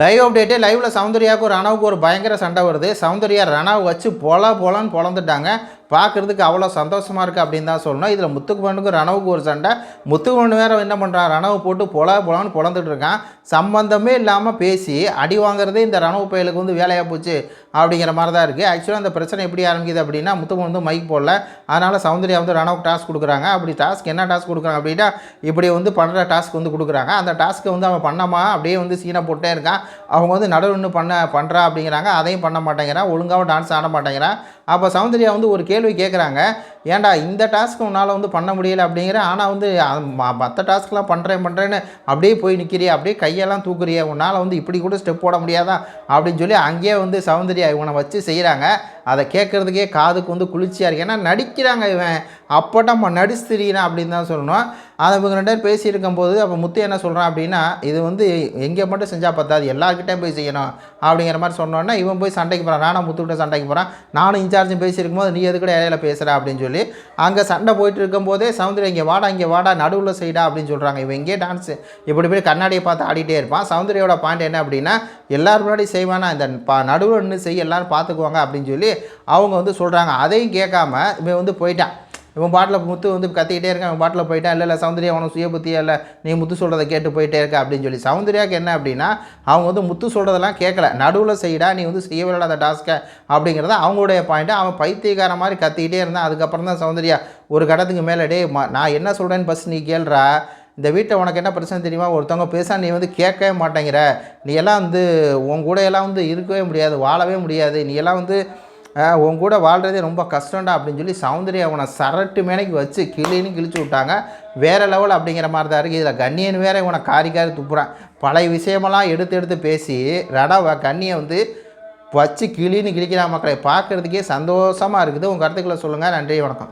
Live update லைவில் சௌந்தர்யாவுக்கும் ரணவுக்கு ஒரு பயங்கர சண்டை வருது. சௌந்தர்யா ரணாவை வச்சு பொல பொலன்னு பொழந்துட்டாங்க பார்க்குறதுக்கு அவ்வளோ சந்தோஷமாக இருக்குது அப்படின்னு தான் சொல்லணும். இதில் முத்துக்குமனுக்கும் ரணவுக்கு ஒரு சண்டை. முத்துக்குமன் வேறு என்ன பண்ணுறான் ரணவு போட்டு பொல பொலான்னு பொழந்துட்டு இருக்கான். சம்பந்தமே இல்லாமல் பேசி அடி வாங்குறதே இந்த ரணவு பயலுக்கு வந்து வேலையாக போச்சு அப்படிங்கிற மாதிரி தான் இருக்குது ஆக்சுவலாக அந்த பிரச்சனை எப்படி ஆரம்பிக்குது அப்படின்னா முத்துக்குமன் வந்து மைக் போடல. அதனால் சௌந்தர்யா வந்து ரணவுக்கு டாஸ்க் கொடுக்குறாங்க. அப்படி டாஸ்க் என்ன டாஸ்க் கொடுக்குறாங்க அப்படின்னா இப்படி வந்து பண்ணுற டாஸ்க் வந்து கொடுக்குறாங்க. அந்த டாஸ்க்கை வந்து அவன் பண்ணாமா? அப்படியே வந்து சீனை போட்டே இருக்கான். அவங்க வந்து நடுவு நின்று பண்ண பண்ணுறா அப்படிங்கிறாங்க. அதையும் பண்ண மாட்டேங்கிறான். ஒழுங்காகவும் டான்ஸ் ஆட மாட்டேங்கிறான். அப்போ சௌந்தர்யா வந்து ஒரு கேள்வி கேட்குறாங்க ஏன்டா இந்த டாஸ்க்கு உன்னால் வந்து பண்ண முடியலை அப்படிங்கிற ஆனால் வந்து மற்ற டாஸ்க்லாம் பண்ணுறேன் பண்ணுறேன்னு அப்படியே போய் நிற்கிறியா அப்படியே கையெல்லாம் தூக்குறியா உன்னால் வந்து இப்படி கூட ஸ்டெப் போட முடியாதா? அப்படின்னு சொல்லி அங்கேயே வந்து சௌந்தர்யா இவனை வச்சு செய்கிறாங்க அதை கேட்குறதுக்கே காதுக்கு வந்து குளிர்ச்சியாக இருக்கு. ஏன்னா நடிக்கிறாங்க இவன். அப்போட்டம்மா நடிச்சு தெரியிறான் அப்படின்னு தான் சொல்லணும். அதை இவங்க ரெண்டு பேர் பேசியிருக்கும் போது அப்போ முத்து என்ன சொல்கிறான் அப்படின்னா இது வந்து எங்கே மட்டும் செஞ்சால் பத்தாது எல்லாருக்கிட்டையும் போய் செய்யணும் அப்படிங்கிற மாதிரி சொன்னோன்னே இவன் போய் சண்டைக்கு போகிறான் நானும் முத்துக்கிட்ட சண்டைக்கு போகிறான் நானும் இன்சார்ஜும் பேசியிருக்கும் போது நீ எது கூட இடையில பேசுகிற அப்படின்னு சொல்லி அங்கே சண்டை போயிட்டு இருக்கும்போதே சௌந்தர்யா இங்கே வாடா இங்கே வாடா நடுவில் சைடா அப்படின்னு சொல்கிறாங்க இவன் இங்கே டான்ஸ் இப்படி போய் கண்ணாடியை பார்த்து ஆடிட்டே இருப்பான். சௌந்தர்யோட பாயிண்ட் என்ன அப்படின்னா எல்லோரும் முன்னாடி செய்வானா? இந்த பா நடுவில் நின்று செய்ய எல்லாரும் பார்த்துக்குவாங்க அப்படின்னு சொல்லி அவங்க வந்து சொல்கிறாங்க அதையும் கேட்காம இவன் வந்து போயிட்டான். இவன் பாட்டில் முத்து வந்து கத்திக்கிட்டே இருக்கான் பாட்டில் போயிட்டான். இல்லை இல்லை சௌந்தர்யா உனக்கு சுய புத்தியா இல்லை? நீ முத்து சொல்கிறத கேட்டு போயிட்டே இருக்க அப்படின்னு சொல்லி. சௌந்தர்யாவுக்கு என்ன அப்படின்னா அவங்க வந்து முத்து சொல்கிறதெல்லாம் கேட்கல நடுவில் செய்யடா நீ வந்து செய்யவே அந்த டாஸ்க்கை அப்படிங்கிறத அவங்களுடைய பாயிண்ட்டு அவன் பைத்தியக்கார மாதிரி கத்திக்கிட்டே இருந்தான். அதுக்கப்புறம் தான் சௌந்தர்யா ஒரு கடத்துக்கு மேலே டே நான் என்ன சொல்கிறேன்னு ஃபஸ்ட் நீ கேள்றா. இந்த வீட்டை உனக்கு என்ன பிரச்சனை தெரியுமா? ஒருத்தவங்க பேச நீ வந்து கேட்கவே மாட்டேங்கிற. நீ எல்லாம் வந்து உன் கூட எல்லாம் வந்து இருக்கவே முடியாது வாழவே முடியாது. நீ எல்லாம் வந்து உன் கூட வாழ்கிறதே ரொம்ப கஷ்டம்டா அப்படின்னு சொல்லி சௌந்தர்யா அவனை சரட்டு மேனைக்கு வச்சு கிளின்னு கிழிச்சு விட்டாங்க. வேறு லெவல் அப்படிங்கிற மாதிரி தான் இருக்குது இதில் கண்ணியன் வேற இவனை காரி காரி துப்புறான். பழைய விஷயமெல்லாம் எடுத்து எடுத்து பேசி ரடாவை கண்ணியை வந்து வச்சு கிளின்னு கிழிக்கிறான் மக்களை. பார்க்குறதுக்கே சந்தோஷமாக இருக்குது. உங்கள் கருத்துக்களை சொல்லுங்கள் நன்றி வணக்கம்.